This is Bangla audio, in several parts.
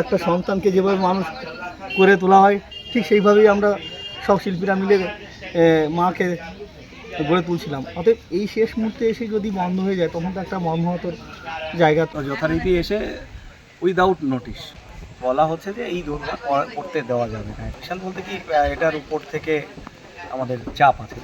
একটা সন্তানকে যেভাবে মানুষ করে তোলা হয় ঠিক সেইভাবেই আমরা সব শিল্পীরা মিলে মাকে গড়ে তুলছিলাম। অতএব এই শেষ মুহূর্তে এসে যদি বন্ধ হয়ে যায় তখন তো একটা মর্মাহতর জায়গা তো যথারীতি এসে উইদাউট নোটিশ বলা হচ্ছে যে এই দুর্গা করতে দেওয়া যাবে না। অ্যাকশন বলতে কি এটার উপর থেকে আমাদের চাপ আছে।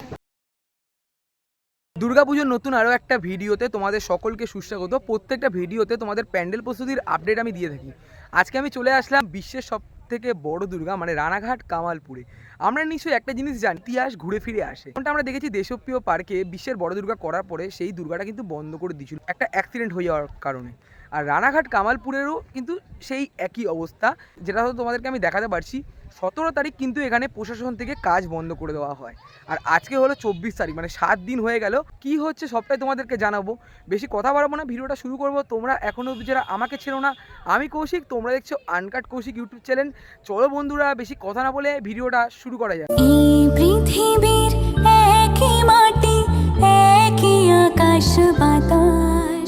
দুর্গাপুজোর নতুন আরও একটা ভিডিওতে তোমাদের সকলকে সুস্বাগত। প্রত্যেকটা ভিডিওতে তোমাদের প্যান্ডেল প্রস্তুতির আপডেট আমি দিয়ে থাকি। আজকে আমি চলে আসলাম বিশ্বের সব থেকে বড় দুর্গা মানে রানাঘাট কামালপুরে। আমরা নিশ্চয়ই একটা জিনিস জানি, ইতিহাস ঘুরে ফিরে আসে। যেমনটা আমরা দেখেছি দেশপ্রিয় পার্কে বিশ্বের বড় দুর্গা করার পরে সেই দুর্গাটা কিন্তু বন্ধ করে দিয়েছিল। একটা অ্যাক্সিডেন্ট হয়ে যাওয়ার কারণে। আর রানাঘাট কামালপুরেরও কিন্তু সেই একই অবস্থা, যেটা হয়তো তোমাদেরকে আমি দেখাতে পারছি। সতেরো তারিখ কিন্তু এখানে প্রশাসন থেকে কাজ বন্ধ করে দেওয়া হয়। আর আজকে হলো চব্বিশ তারিখ মানে সাত দিন হয়ে গেল। কি হচ্ছে সবটাই তোমাদেরকে জানাব। বেশি কথা বাড়াবো না, ভিডিওটা শুরু করব। তোমরা এখনও অবধি যারা আমাকে ছেড়ো না, আমি কৌশিক, তোমরা দেখছ আনকাট কৌশিক ইউটিউব চ্যানেল। চলো বন্ধুরা, বেশি কথা না বলে ভিডিওটা শুরু করা যায়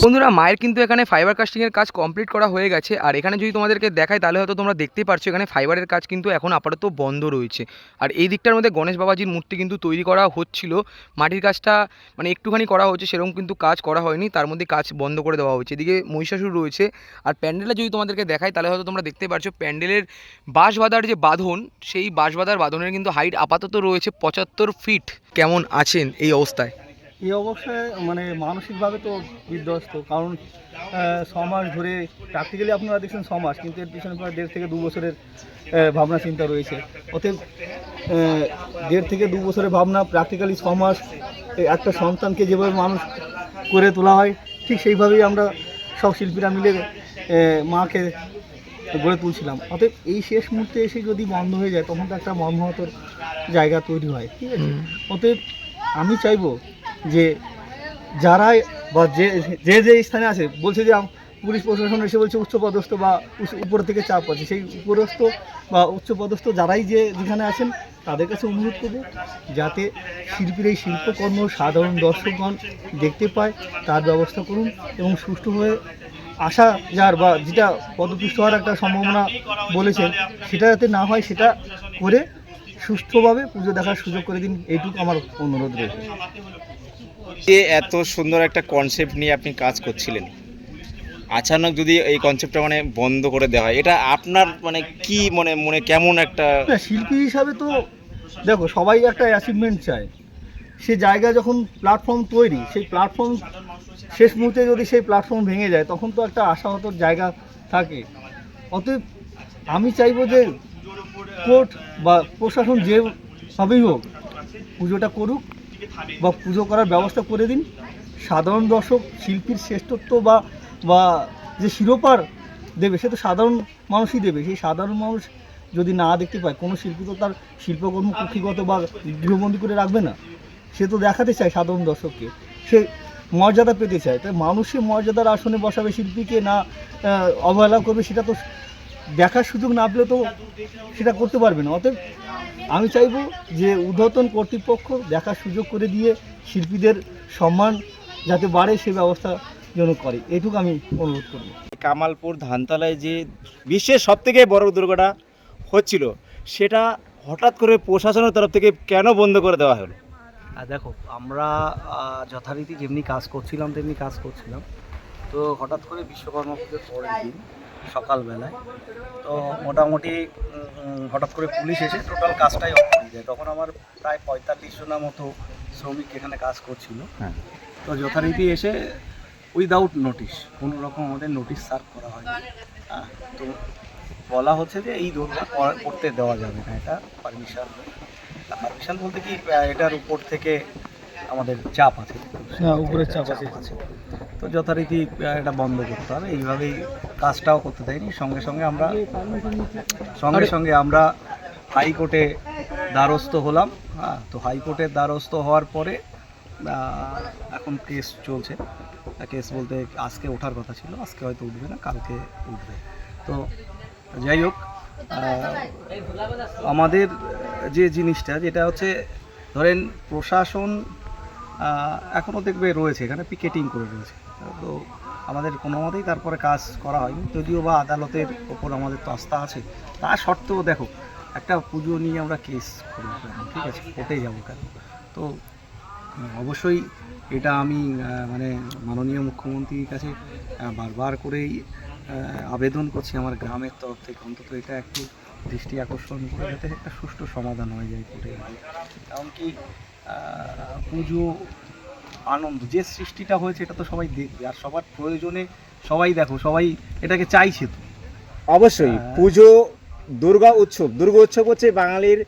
বন্ধুরা, মায়ের কিন্তু এখানে ফাইবার কাস্টিংয়ের কাজ কমপ্লিট করা হয়ে গেছে। আর এখানে যদি তোমাদেরকে দেখায় তাহলে হয়তো তোমরা দেখতেই পারছ, এখানে ফাইবারের কাজ কিন্তু এখন আপাতত বন্ধ রয়েছে। আর এই দিকটার মধ্যে গণেশ বাবাজির মূর্তি কিন্তু তৈরি করা হচ্ছিল। মাটির কাজটা মানে একটুখানি করা হচ্ছে সেরকম কিন্তু কাজ করা হয়নি। তার মধ্যে কাজ বন্ধ করে দেওয়া হয়েছে। এদিকে মহিষাসুর রয়েছে। আর প্যান্ডেলটা যদি তোমাদেরকে দেখায় তাহলে হয়তো তোমরা দেখতে পারছ, প্যান্ডেলের বাঁশ বাঁধার যে বাঁধন, সেই বাঁশ বাঁধার বাঁধনের কিন্তু হাইট আপাতত রয়েছে পঁচাত্তর ফিট কেমন আছেন এই অবস্থায়? এই অবস্থায় মানে মানসিকভাবে তো বিধ্বস্ত কারণ মাস ধরে প্র্যাকটিক্যালি আপনারা দেখছেন ছ মাস কিন্তু এর পিছনে প্রায় দেড় থেকে দু বছরের ভাবনা চিন্তা রয়েছে। অতএব দেড় থেকে দু বছরের ভাবনা প্র্যাকটিক্যালি ছ মাস একটা সন্তানকে যেভাবে মানুষ করে তোলা হয় ঠিক সেইভাবেই আমরা সব শিল্পীরা মিলে মাকে গড়ে তুলছিলাম। অতএব এই শেষ মুহূর্তে এসে যদি বন্ধ হয়ে যায় তখন তো একটা মর্মাহতর জায়গা তৈরি হয় ঠিক আছে? অতএব আমি চাইব যে যারাই বা যে যে যে স্থানে আছে, বলছে যে পুলিশ প্রশাসন এসে বলছে উচ্চপদস্থ বা উপর থেকে চাপ আছে। সেই উপরস্থ বা উচ্চপদস্থ যারাই যে যেখানে আছেন, তাদের কাছে অনুরোধ করব যাতে শিল্পীর এই শিল্পকর্ম সাধারণ দর্শকগণ দেখতে পায়, তার ব্যবস্থা করুন এবং সুষ্ঠুভাবে আসা যার বা যেটা পদপিষ্ট হওয়ার একটা সম্ভাবনা বলেছেন, সেটা যাতে না হয়, সেটা করে সুষ্ঠুভাবে পুজো দেখার সুযোগ করে দিন। এইটুকু আমার অনুরোধ রয়েছে এত সুন্দর একটা কনসেপ্ট নিয়ে আপনি কাজ করছিলেন, আচানক যদি এই কনসেপ্টটা মানে বন্ধ করে দেওয়া হয়, এটা আপনার মানে কি মনে মনে কেমন একটা শিল্পী হিসাবে তো দেখো, সবাই একটা অ্যাচিভমেন্ট চায়। সে জায়গা যখন প্ল্যাটফর্ম তৈরি, সেই প্ল্যাটফর্ম শেষ মুহূর্তে যদি সেই প্ল্যাটফর্ম ভেঙে যায়, তখন তো একটা আশাহতর জায়গা থাকে। অতএব আমি চাইব যে কোর্ট বা প্রশাসন যেভাবেই হোক, পুজোটা করুক বা পুজো করার ব্যবস্থা করে দিন। সাধারণ দর্শক শিল্পীর শ্রেষ্ঠত্ব বা বা যে শিরোপার দেবে সে তো সাধারণ মানুষই দেবে। সেই সাধারণ মানুষ যদি না দেখতে পায় কোনো শিল্পী তো তার শিল্পকর্ম কুক্ষিগত বা গৃহবন্দী করে রাখবে না। সে তো দেখাতে চায় সাধারণ দর্শককে। সে মর্যাদা পেতে চায়। তাই মানুষের মর্যাদার আসনে বসাবে শিল্পীকে না অবহেলা করবে সেটা তো দেখার সুযোগ না পেলে তো সেটা করতে পারবে না। অতএব আমি চাইব যে ঊর্ধ্বতন কর্তৃপক্ষ দেখার সুযোগ করে দিয়ে শিল্পীদের সম্মান যাতে বাড়ে সে ব্যবস্থা যেন করে। এটুকু আমি অনুরোধ করব। কামালপুর ধানতলায় যে বিশ্বের সব থেকে বড় দুর্ঘটনা হচ্ছিল সেটা হঠাৎ করে প্রশাসনের তরফ থেকে কেন বন্ধ করে দেওয়া হলো? আর দেখো আমরা যথারীতি যেমনি কাজ করছিলাম তেমনি কাজ করছিলাম। তো হঠাৎ করে বিশ্বকর্মা পুজোর পরের দিন সকালবেলায়। তো মোটামুটি হঠাৎ করে পুলিশ এসে টোটাল কাজটাই অফ করে দেয় তখন আমার প্রায় পঁয়তাল্লিশ জনের মতো শ্রমিক এখানে কাজ করছিল। হ্যাঁ। তো যথারীতি এসে উইদাউট নোটিশ কোনো রকম আমাদের নোটিশ সার্ভ করা হয়নি। হ্যাঁ, তো বলা হচ্ছে যে এই করা- করতে দেওয়া যাবে না এটা পারমিশন পারমিশন বলতে কি এটার উপর থেকে আমাদের চাপ আছে। হ্যাঁ, উপরের চাপ আছে। তো যথারীতি এটা বন্ধ করতে হবে। এইভাবেই কাজটাও করতে দেয়নি। সঙ্গে সঙ্গে আমরা সঙ্গে সঙ্গে আমরা হাইকোর্টে দ্বারস্থ হলাম। হ্যাঁ তো হাইকোর্টের দ্বারস্থ হওয়ার পরে এখন কেস চলছে। কেস বলতে আজকে ওঠার কথা ছিল আজকে হয়তো উঠবে না কালকে উঠবে। তো যাই হোক আমাদের যে জিনিসটা যেটা হচ্ছে ধরেন প্রশাসন এখনও দেখবে রয়েছে এখানে পিকেটিং করে রয়েছে। তো আমাদের কোনো মতেই তারপরে কাজ করা হয়নি। যদিও বা আদালতের ওপর আমাদের তো আস্থা আছে, তা সত্ত্বেও দেখো, একটা পুজো নিয়ে আমরা কেস করি ঠিক আছে কোর্টে যাব কেন? তো অবশ্যই এটা আমি মানে মাননীয় মুখ্যমন্ত্রীর কাছে বারবার করেই আবেদন করছি আমার গ্রামের তরফ থেকে। অন্তত এটা একটু দৃষ্টি আকর্ষণ করে যাতে একটা সুষ্ঠু সমাধান হয়ে যায় কোর্টে গিয়ে কারণ কি পুজো আনন্দ যে সৃষ্টিটা হয়েছে এটা তো সবাই দেখবে। আর সবার প্রয়োজনে সবাই দেখো সবাই এটাকে চাইছে তো। অবশ্যই হ্যাঁ। পুজো দুর্গা উৎসব দুর্গা উৎসব হচ্ছে বাঙালির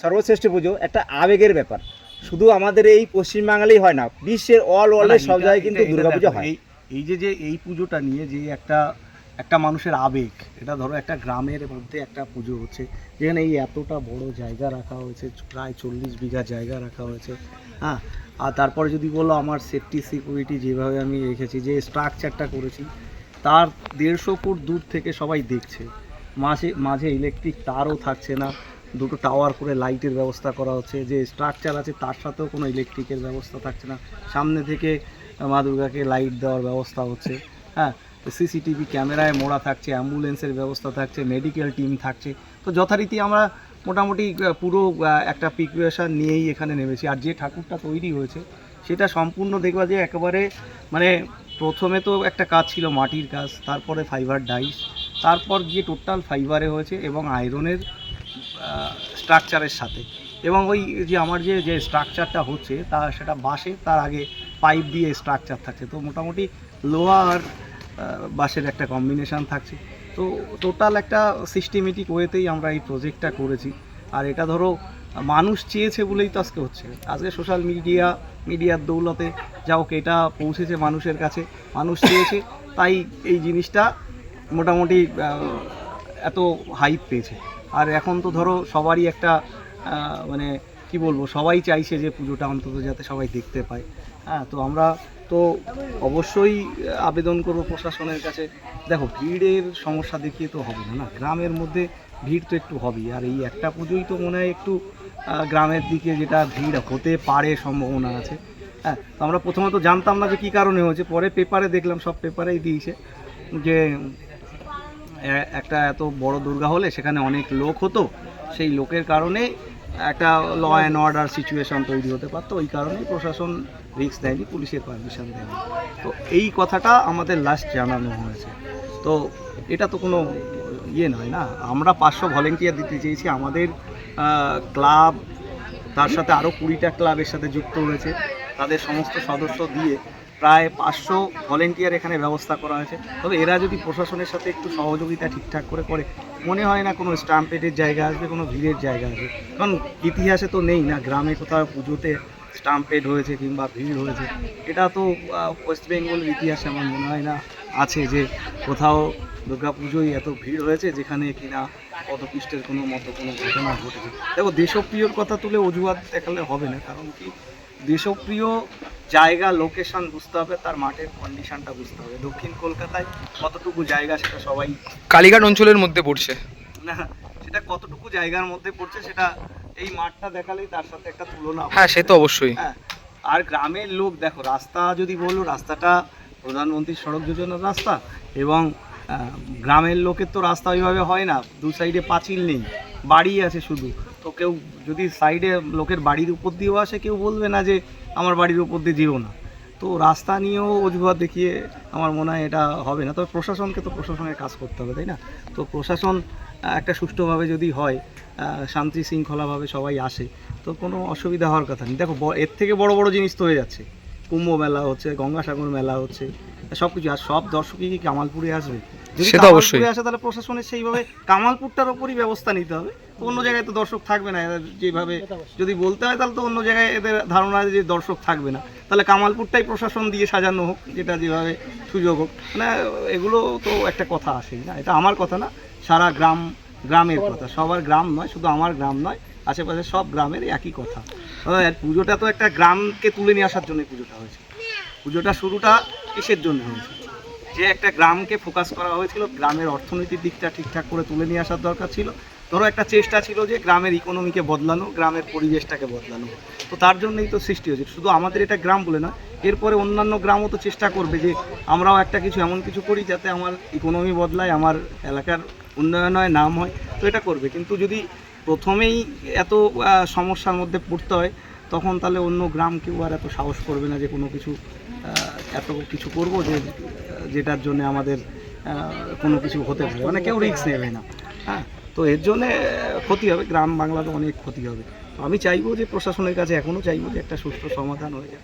সর্বশ্রেষ্ঠ পুজো একটা আবেগের ব্যাপার। শুধু আমাদের এই পশ্চিম বাঙালি হয় না বিশ্বের অল ওয়ার্ল্ডে সব জায়গায় কিন্তু দুর্গা পুজো হয়। এই যে যে এই পুজোটা নিয়ে যে একটা একটা মানুষের আবেগ এটা ধরো একটা গ্রামের মধ্যে একটা পুজো হচ্ছে যেখানে এই এতটা বড় জায়গা রাখা হয়েছে প্রায় চল্লিশ বিঘা জায়গা রাখা হয়েছে। হ্যাঁ আর তারপরে যদি বলো আমার সেফটি সিকিউরিটি যেভাবে আমি রেখেছি, যে স্ট্রাকচারটা করেছি, তার দেড়শো ফুট দূর থেকে সবাই দেখছে। মাঝে মাঝে ইলেকট্রিক তারও থাকছে না। দুটো টাওয়ার করে লাইটের ব্যবস্থা করা হচ্ছে। যে স্ট্রাকচার আছে, তার সাথেও কোনো ইলেকট্রিকের ব্যবস্থা থাকছে না। সামনে থেকে মা দুর্গাকে লাইট দেওয়ার ব্যবস্থা হচ্ছে। হ্যাঁ সিসিটিভি ক্যামেরায় মোড়া থাকছে অ্যাম্বুলেন্সের ব্যবস্থা থাকছে মেডিকেল টিম থাকছে। তো যথারীতি আমরা মোটামুটি পুরো একটা প্রিপারেশান নিয়েই এখানে নেমেছি। আর যে ঠাকুরটা তৈরি হয়েছে, সেটা সম্পূর্ণ দেখবা যে একেবারে মানে প্রথমে তো একটা কাজ ছিল মাটির কাজ, তারপরে ফাইবার ডাইস তারপর গিয়ে টোটাল ফাইবারে হয়েছে এবং আয়রনের স্ট্রাকচারের সাথে। এবং ওই যে আমার যে যে স্ট্রাকচারটা হচ্ছে, তা সেটা বাসে, তার আগে পাইপ দিয়ে স্ট্রাকচার থাকছে। তো মোটামুটি লোহা আর বাঁশের একটা কম্বিনেশন থাকছে। তো টোটাল একটা সিস্টেমেটিক ওয়েতেই আমরা এই প্রজেক্টটা করেছি। আর এটা ধরো, মানুষ চেয়েছে বলেই তো আজকে হচ্ছে। আজকে সোশ্যাল মিডিয়া মিডিয়ার দৌলতে, যা হোক, এটা পৌঁছেছে মানুষের কাছে। মানুষ চেয়েছে, তাই এই জিনিসটা মোটামুটি এত হাইপ পেয়েছে। আর এখন তো ধরো, সবারই একটা মানে কি বলব, সবাই চাইছে যে পুজোটা অন্তত যাতে সবাই দেখতে পায়। হ্যাঁ তো আমরা তো অবশ্যই আবেদন করব প্রশাসনের কাছে। দেখো, ভিড়ের সমস্যা দেখিয়ে তো হবে না গ্রামের মধ্যে ভিড় তো একটু হবেই। আর এই একটা পুজোই তো মনে হয় একটু গ্রামের দিকে যেটা ভিড় হতে পারে সম্ভাবনা আছে। হ্যাঁ তো আমরা প্রথমত জানতাম না যে কী কারণে হয়েছে, পরে পেপারে দেখলাম, সব পেপারেই দিয়েছে যে একটা এত বড় দুর্গা হলে সেখানে অনেক লোক হতো। সেই লোকের কারণে একটা ল অ্যান্ড অর্ডার সিচুয়েশন তৈরি হতে পারতো, ওই কারণেই প্রশাসন রিস্ক দেয়নি, পুলিশের পারমিশন দেয়নি। তো এই কথাটা আমাদের লাস্ট জানানো হয়েছে। তো এটা তো কোনো ইয়ে নয় না, আমরা পাঁচশো ভলেন্টিয়ার দিতে চেয়েছি, আমাদের ক্লাব তার সাথে আরও কুড়িটা ক্লাবের সাথে যুক্ত হয়েছে, তাদের সমস্ত সদস্য দিয়ে প্রায় পাঁচশো ভলেন্টিয়ার এখানে ব্যবস্থা করা হয়েছে। তবে এরা যদি প্রশাসনের সাথে একটু সহযোগিতা ঠিকঠাক করে করে, মনে হয় না কোনো স্টাম্পেডের জায়গা আসবে, কোনো ভিড়ের জায়গা আসবে। কারণ ইতিহাসে তো নেই না, গ্রামে কোথাও পুজোতে স্টাম্পেড হয়েছে কিংবা ভিড় হয়েছে। এটা তো ওয়েস্ট বেঙ্গলের ইতিহাসে আমার মনে হয় না আছে যে কোথাও দুর্গা পুজোয় এত ভিড় হয়েছে যেখানে কিনা পদপিষ্টের কোনো মতো কোনো ঘটনা ঘটেছে। দেখো দেশপ্রিয়র কথা তুলে অজুহাত দেখালে হবে না, কারণ কি? দেশপ্রিয় জায়গা লোকেশন বুঝতে হবে তার মাঠের কন্ডিশনটা বুঝতে হবে। দক্ষিণ কলকাতায় কতটুকু জায়গা সেটা সবাই কালীঘাট অঞ্চলের মধ্যে পড়ছে। না সেটা কতটুকু জায়গার মধ্যে পড়ছে সেটা এই মাঠটা দেখালেই তার সাথে একটা তুলনা হ্যাঁ সে তো অবশ্যই। হ্যাঁ আর গ্রামের লোক দেখো রাস্তা যদি বলো রাস্তাটা প্রধানমন্ত্রী সড়ক যোজনার রাস্তা এবং গ্রামের লোকের তো রাস্তা ওইভাবে হয় না দু সাইডে পাঁচিল নেই বাড়ি আছে শুধু। তো কেউ যদি সাইডে লোকের বাড়ির উপর দিয়েও আসে কেউ বলবে না যে আমার বাড়ির উপর দিয়ে যেও না। তো রাস্তা নিয়েও অজুহাত দেখিয়ে আমার মনে হয় এটা হবে না। তবে প্রশাসনকে তো প্রশাসনের কাজ করতে হবে, তাই না? তো প্রশাসন একটা সুষ্ঠুভাবে যদি হয় শান্তি শৃঙ্খলাভাবে সবাই আসে, তো কোনো অসুবিধা হওয়ার কথা নেই। দেখো এর থেকে বড় বড় জিনিস তো হয়ে যাচ্ছে। কুম্ভ মেলা হচ্ছে গঙ্গাসাগর মেলা হচ্ছে সব কিছু আর সব দর্শকই কি কামালপুরে আসবে? যদি সে তো কামালপুরে অবশ্যই। আসে তাহলে প্রশাসনের সেইভাবে কামালপুরটার ওপরই ব্যবস্থা নিতে হবে। তো অন্য জায়গায় তো দর্শক থাকবে না যেভাবে যদি বলতে হয় তাহলে তো অন্য জায়গায় এদের ধারণা যে দর্শক থাকবে না। তাহলে কামালপুরটাই প্রশাসন দিয়ে সাজানো হোক যেটা যেভাবে সুযোগ হোক। মানে এগুলো তো একটা কথা আসেই না এটা আমার কথা না সারা গ্রাম গ্রামের কথা। সবার গ্রাম নয় শুধু আমার গ্রাম নয় আশেপাশে সব গ্রামের একই কথা। পুজোটা তো একটা গ্রামকে তুলে নিয়ে আসার জন্য পুজোটা হয়েছে। পুজোটা শুরুটা কিসের জন্য হয়েছে? যে একটা গ্রামকে ফোকাস করা হয়েছিল, গ্রামের অর্থনৈতিক দিকটা ঠিকঠাক করে তুলে নিয়ে আসার দরকার ছিল। ধরো, একটা চেষ্টা ছিল যে গ্রামের ইকোনমিকে বদলানো, গ্রামের পরিবেশটাকে বদলানো। তো তার জন্যই তো সৃষ্টি হয়েছে। শুধু আমাদের এটা গ্রাম বলে না, এরপরে অন্যান্য গ্রামও তো চেষ্টা করবে যে আমরাও একটা কিছু, এমন কিছু করি যাতে আমার ইকোনমি বদলায়, আমার এলাকার উন্নয়ন হয়, নাম হয়, তো এটা করবে। কিন্তু যদি প্রথমেই এত সমস্যার মধ্যে পড়তে হয়, তখন তাহলে অন্য গ্রাম কেউ আর এত সাহস করবে না যে কোনো কিছু এত কিছু করব যে যেটার জন্য আমাদের কোনো কিছু হতে পারে। মানে কেউ রিস্ক নেবে না। হ্যাঁ তো এর জন্যে ক্ষতি হবে। গ্রাম বাংলাতে অনেক ক্ষতি হবে। তো আমি চাইব যে, প্রশাসনের কাছে এখনও চাইব যে, একটা সুষ্ঠু সমাধান হয়ে যায়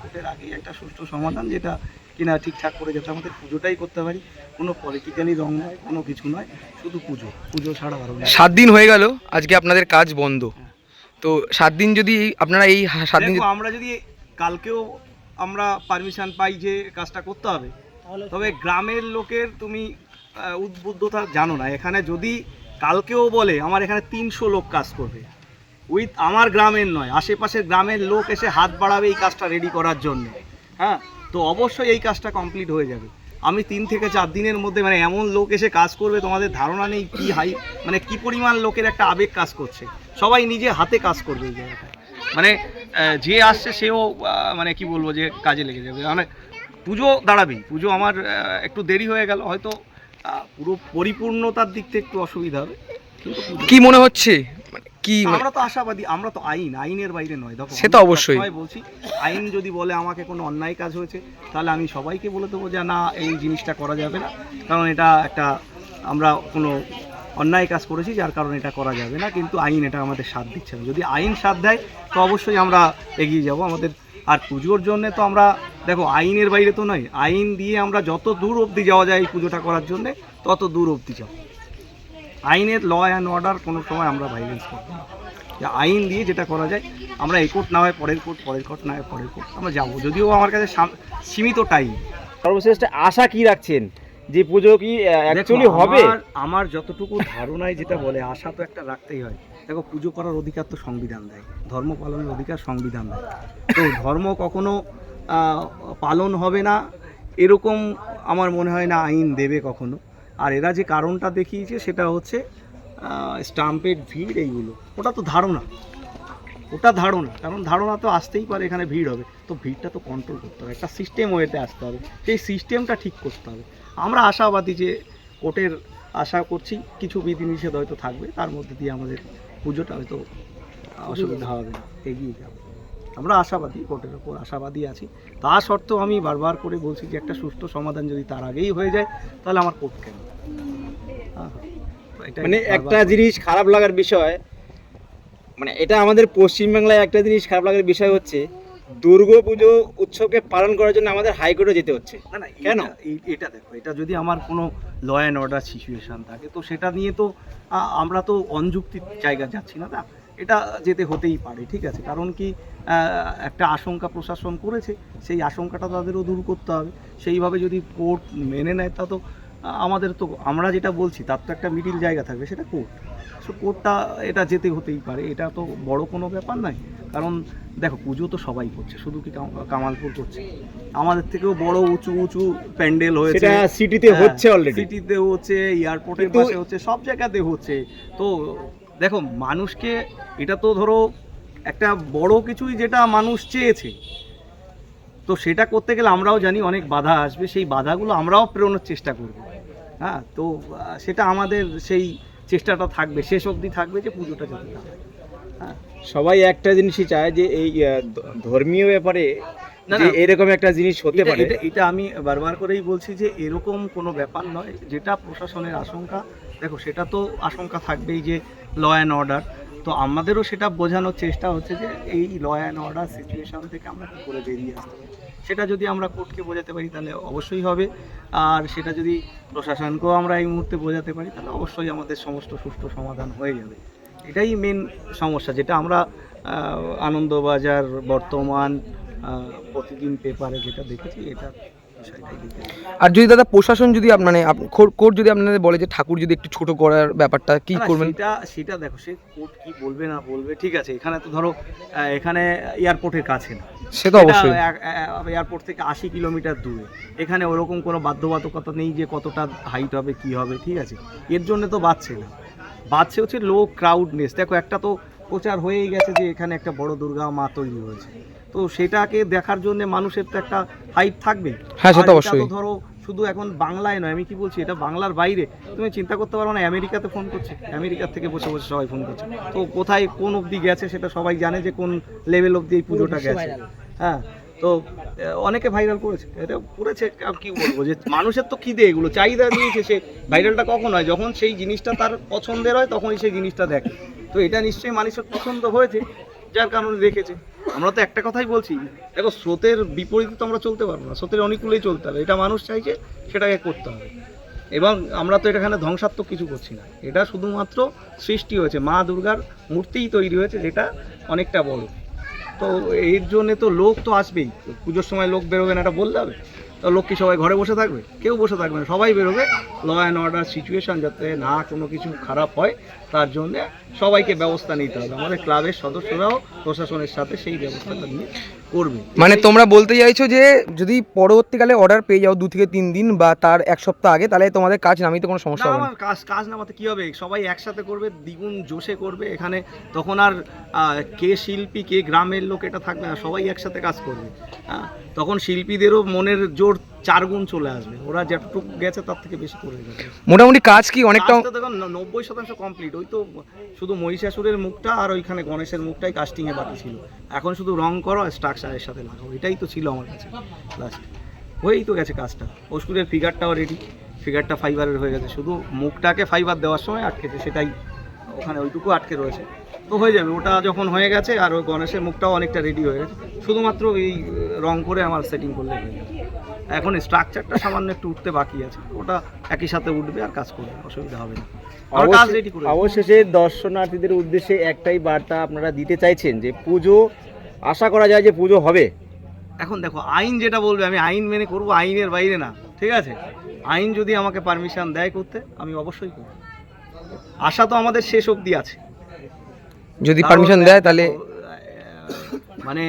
কোর্টের আগেই একটা সুষ্ঠু সমাধান যেটা কিনা ঠিকঠাক করে যাতে আমাদের পুজোটাই করতে পারি। কোনো পলিটিক্যালি রং নয় কোনো কিছু নয় শুধু পুজো। পুজো ছাড়া আরও সাত দিন হয়ে গেল আজকে আপনাদের কাজ বন্ধ। তো সাত দিন যদি আপনারা এই সাত দিন আমরা যদি কালকেও আমরা পারমিশন পাই যে কাজটা করতে হবে তবে গ্রামের লোকের তুমি উদ্বুদ্ধতা জানো না। এখানে যদি কালকেও বলে আমার এখানে তিনশো লোক কাজ করবে। উইথ আমার গ্রামের নয় আশেপাশের গ্রামের লোক এসে হাত বাড়াবে এই কাজটা রেডি করার জন্য। হ্যাঁ? তো অবশ্যই এই কাজটা কমপ্লিট হয়ে যাবে। আমি তিন থেকে চার দিনের মধ্যে মানে এমন লোক এসে কাজ করবে, তোমাদের ধারণা নেই কি হাই মানে কি পরিমাণ লোকের একটা আবেগ কাজ করছে। সবাই নিজে হাতে কাজ করবে এই জায়গাটায়। মানে যে আসছে সেও মানে কি বলব যে কাজে লেগে যাবে। মানে পুজো দাঁড়াবেই। পুজো আমার একটু দেরি হয়ে গেল, হয়তো পুরো পরিপূর্ণতার দিক থেকে একটু অসুবিধা হবে। কি মনে হচ্ছে? মানে কি মানে- আমরা তো আশাবাদী আমরা তো আইন আইনের বাইরে নয়। দেখো সে তো অবশ্যই। বলছি আইন যদি বলে আমাকে কোনো অন্যায় কাজ হয়েছে তাহলে আমি সবাইকে বলে দেবো যে না এই জিনিসটা করা যাবে না। কারণ এটা একটা আমরা কোনো অন্যায় কাজ করেছি যার কারণে এটা করা যাবে না কিন্তু আইন এটা আমাদের সাথ দিচ্ছে না। যদি আইন সাথ দেয় তো অবশ্যই আমরা এগিয়ে যাব আমাদের। আর পুজোর জন্য তো আমরা দেখো আইনের বাইরে তো নয়। আইন দিয়ে আমরা যত দূর অবধি যাওয়া যায় এই পুজোটা করার জন্য তত দূর অবধি যাব। আইনের ল অ্যান্ড অর্ডার কোনো সময় আমরা ভাইলেন্স করব না। যে আইন দিয়ে যেটা করা যায় আমরা এই কোর্ট না হয় পরের কোর্ট পরের কোর্ট না হয় পরের কোর্ট আমরা যাব। যদিও আমার কাছে সীমিত টাইম সর্বশেষ আশা কি রাখছেন? যে পুজো কি অ্যাকচুয়ালি হবে আমার- আমার যতটুকু ধারণায় যেটা বলে আশা তো একটা রাখতেই হয়। দেখো পুজো করার অধিকার তো সংবিধান দেয়। ধর্ম পালনের অধিকার সংবিধান দেয়। তো ধর্ম কখনো পালন হবে না এরকম আমার মনে হয় না আইন দেবে কখনো। আর এরা যে কারণটা দেখিয়েছে সেটা হচ্ছে স্টাম্পের ভিড় এইগুলো। ওটা তো ধারণা। ওটা ধারণা। কারণ ধারণা তো আসতেই পারে, এখানে ভিড় হবে। তো ভিড়টা তো কন্ট্রোল করতে হবে। একটা সিস্টেম ওয়েতে আসতে হবে। সেই সিস্টেমটা ঠিক করতে হবে। আমরা আশাবাদী যে কোর্টের আশা করছি, কিছু বিধিনিষেধ হয়তো থাকবে। তার মধ্যে দিয়ে আমাদের পুজোটা হয়তো অসুবিধা হবে না। এগিয়ে যাবে। আমরা আশাবাদী কোর্টের ওপর আশাবাদী আছি। তা সত্ত্বেও আমি বারবার করে বলছি যে একটা সুস্থ সমাধান যদি তার আগেই হয়ে যায় তাহলে আমার কোর্ট কেন? মানে একটা জিনিস খারাপ লাগার বিষয় মানে এটা আমাদের পশ্চিমবাংলায় একটা জিনিস খারাপ লাগার বিষয় হচ্ছে দুর্গা পুজো উৎসবকে পালন করার জন্য আমাদের হাইকোর্টে যেতে হচ্ছে। না না কেন? এটা দেখো এটা যদি আমার কোনো ল অ্যান্ড অর্ডার সিচুয়েশন থাকে তো সেটা নিয়ে তো আমরা তো অনযুক্তির জায়গা যাচ্ছি না না? এটা যেতে হতেই পারে ঠিক আছে? কারণ কি একটা আশঙ্কা প্রশাসন করেছে সেই আশঙ্কাটা তাদেরও দূর করতে হবে। সেইভাবে যদি কোর্ট মেনে নেয় তা তো আমাদের তো আমরা যেটা বলছি তার তো একটা মিডিল জায়গা থাকবে সেটা কোর্ট। সো কোর্টটা এটা যেতে হতেই পারে এটা তো বড় কোনো ব্যাপার নয়। কারণ দেখো পুজো তো সবাই করছে শুধু কি কামালপুর করছে। আমাদের থেকেও বড় উঁচু উঁচু প্যান্ডেল হয়েছে। সেটা সিটিতে হচ্ছে অলরেডি সিটিতে হচ্ছে এয়ারপোর্টের পাশে হচ্ছে সব জায়গাতে হচ্ছে। তো দেখো, মানুষকে এটা তো ধরো একটা বড় কিছুই যেটা মানুষ চেয়েছে। তো সেটা করতে গেলে আমরাও জানি অনেক বাধা আসবে, সেই বাধাগুলো আমরাও প্রেরণার চেষ্টা করব। হ্যাঁ তো সেটা আমাদের সেই চেষ্টাটা থাকবে, শেষ অবধি থাকবে যে পুজোটা যাতে হ্যাঁ। সবাই একটা জিনিসই চায় যে এই ধর্মীয় ব্যাপারে যে না। এরকম একটা জিনিস হতে পারে। এটা এটা আমি বারবার করেই বলছি যে এরকম কোনো ব্যাপার নয় যেটা প্রশাসনের আশঙ্কা দেখো সেটা তো আশঙ্কা থাকবেই যে ল অ্যান্ড অর্ডার তো আমাদেরও সেটা বোঝানোর চেষ্টা হচ্ছে যে এই ল অ্যান্ড অর্ডার সিচুয়েশন থেকে আমরা কী করে বেরিয়ে আসতে পারি। সেটা যদি আমরা কোর্টকে বোঝাতে পারি তাহলে অবশ্যই হবে। আর সেটা যদি প্রশাসনকেও আমরা এই মুহূর্তে বোঝাতে পারি তাহলে অবশ্যই আমাদের সমস্ত সুষ্ঠু সমাধান হয়ে যাবে। এটাই মেন সমস্যা যেটা আমরা আনন্দবাজার বর্তমান প্রতিদিন পেপারে যেটা দেখেছি এটা আর যদি দাদা প্রশাসন যদি মানে কোর্ট যদি আপনাদের বলে যে ঠাকুর যদি একটু ছোট করার ব্যাপারটা কি করবেন? সেটা সেটা দেখো সে কোর্ট কি বলবে না বলবে ঠিক আছে এখানে তো ধরো এখানে এয়ারপোর্টের কাছে না। সে তো অবশ্যই। এয়ারপোর্ট থেকে আশি কিলোমিটার দূরে। এখানে ওরকম কোনো বাধ্যবাধকতা নেই যে কতটা হাইট হবে কি হবে ঠিক আছে। এর জন্য তো বাড়ছে না। বাড়ছে হচ্ছে লো ক্রাউডনেস দেখো একটা তো প্রচার হয়েই গেছে যে এখানে একটা বড় দুর্গা মা তৈরি হয়েছে। তো সেটাকে দেখার জন্য মানুষের তো একটা হাইপ থাকবে। হ্যাঁ, সে তো আর এটা অবশ্যই। ধরো শুধু এখন বাংলায় নয় আমি কি বলছি এটা বাংলার বাইরে। তুমি চিন্তা করতে পারো না আমেরিকাতে ফোন করছে। আমেরিকার থেকে বসে বসে সবাই ফোন করছে। তো কোথায় কোন অবধি গেছে সেটা সবাই জানে যে কোন লেভেল অবধি এই পুজোটা গেছে। হ্যাঁ তো অনেকে ভাইরাল করেছে। এটা করেছে আর কি বলব যে মানুষের তো খিদে এগুলো চাহিদা দিয়েছে সে। ভাইরালটা কখন হয়? যখন সেই জিনিসটা তার পছন্দের হয় তখনই সেই জিনিসটা দেখে। তো এটা নিশ্চয়ই মানুষের পছন্দ হয়েছে যার কারণে দেখেছে। আমরা তো একটা কথাই বলছি, দেখো স্রোতের বিপরীতে তো আমরা চলতে পারব না, স্রোতের অনুকূলেই চলতে হবে, এটা মানুষ চাইছে সেটাকে করতে হবে। এবং আমরা তো এখানে ধ্বংসাত্মক কিছু করছি না, এটা শুধুমাত্র সৃষ্টি হয়েছে, মা দুর্গার মূর্তিই তৈরি হয়েছে, যেটা অনেকটা বড়। তো এর জন্যে তো লোক তো আসবেই। পুজোর সময় লোক বেরোবে না, এটা বলতে হবে। তো লোক কি সবাই ঘরে বসে থাকবে? কেউ বসে থাকবে না, সবাই বেরোবে। ল অ্যান্ড অর্ডার সিচুয়েশান যাতে না কোনো কিছু খারাপ হয়, তার জন্যে সবাইকে ব্যবস্থা নিতে হবে। আমাদের ক্লাবের সদস্যরাও, প্রশাসনের সাথে সেই ব্যবস্থাটা নিয়ে করবে। মানে তোমরা বলতে চাইছো যে যদি পরবর্তীকালে অর্ডার পেয়ে যাও দু থেকে তিন দিন বা তার এক সপ্তাহ আগে তাহলে তোমাদের কাজ নামিতে কোনো সমস্যা হবে না। আমার কাজ কাজ নামাতে কি হবে? সবাই একসাথে করবে দ্বিগুণ জোশে করবে এখানে তখন আর কে শিল্পী কে গ্রামের লোক এটা থাকবে না সবাই একসাথে কাজ করবে। হ্যাঁ? তখন শিল্পীদেরও মনের জোর চার গুণ চলে আসবে। ওরা যেটুকু গেছে তার থেকে বেশি করে গেছে। মোটামুটি কাজ কি অনেকটা দেখুন নব্বই শতাংশ কমপ্লিট ওই তো শুধু মহিষাসুরের মুখটা আর ওইখানে গণেশের মুখটাই কাস্টিংয়ে বাকি ছিল। এখন শুধু রং করো আর স্ট্রাকচারের সাথে লাগাও। এটাই তো ছিল আমার কাছে লাস্ট হয়েই তো গেছে কাজটা। অসুরের ফিগারটাও রেডি ফিগারটা ফাইবারের হয়ে গেছে। শুধু মুখটাকে ফাইবার দেওয়ার সময় আটকেছে সেটাই ওখানে ওইটুকু আটকে রয়েছে। তো হয়ে যাবে ওটা যখন হয়ে গেছে আর ওই গণেশের মুখটাও অনেকটা রেডি হয়ে গেছে। শুধুমাত্র এই রং করে আমার সেটিং করলে হয়ে যাবে। এখন স্ট্রাকচারটা সামান্য একটু উঠতে বাকি আছে। ওটা একই সাথে উঠবে আর কাজ করবে অসুবিধা হবে না। আমার কাজ রেডি করে অবশেষে দর্শনার্থীদের উদ্দেশ্যে একটাই বার্তা আপনারা দিতে চাইছেন যে পুজো আশা করা যায় যে পুজো হবে। এখন দেখো আইন যেটা বলবে আমি আইন মেনে করব আইনের বাইরে না ঠিক আছে? আইন যদি আমাকে পারমিশন দেয় করতে আমি অবশ্যই করব। আশা তো আমাদের শেষ অবধি আছে। যদি পারমিশন দেয় তাহলে মানে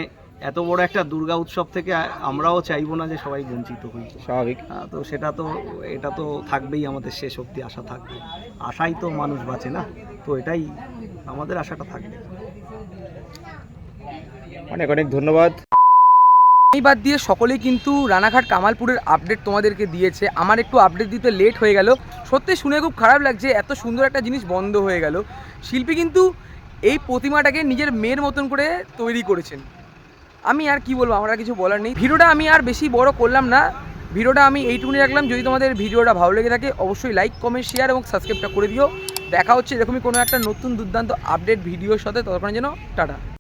এত বড় একটা দুর্গা উৎসব থেকে আমরাও চাইব না যে সবাই বঞ্চিত হই। স্বাভাবিক। তো সেটা তো এটা তো থাকবেই আমাদের শেষ অবধি আশা থাকবে। আশাই তো মানুষ বাঁচে না তো এটাই আমাদের আশাটা থাকবে। অনেক অনেক ধন্যবাদ। এই বাদ দিয়ে সকলেই কিন্তু রানাঘাট কামালপুরের আপডেট তোমাদেরকে দিয়েছে। আমার একটু আপডেট দিতে লেট হয়ে গেল। সত্যি শুনে খুব খারাপ লাগছে এত সুন্দর একটা জিনিস বন্ধ হয়ে গেল। শিল্পী কিন্তু এই প্রতিমাটাকে নিজের মেয়ের মতন করে তৈরি করেছেন। আমি আর কি বলব, আমার কিছু বলার নেই। ভিডিওটা আমি আর বেশি বড় করলাম না। ভিডিওটা আমি এইটুকুনি রাখলাম। যদি তোমাদের ভিডিওটা ভালো লেগে থাকে, অবশ্যই লাইক কমেন্ট শেয়ার এবং সাবস্ক্রাইবটা করে দিও। দেখা হচ্ছে এরকমই কোনো একটা নতুন দুর্দান্ত আপডেট ভিডিওর সাথে। ততক্ষণের যেন টাটা।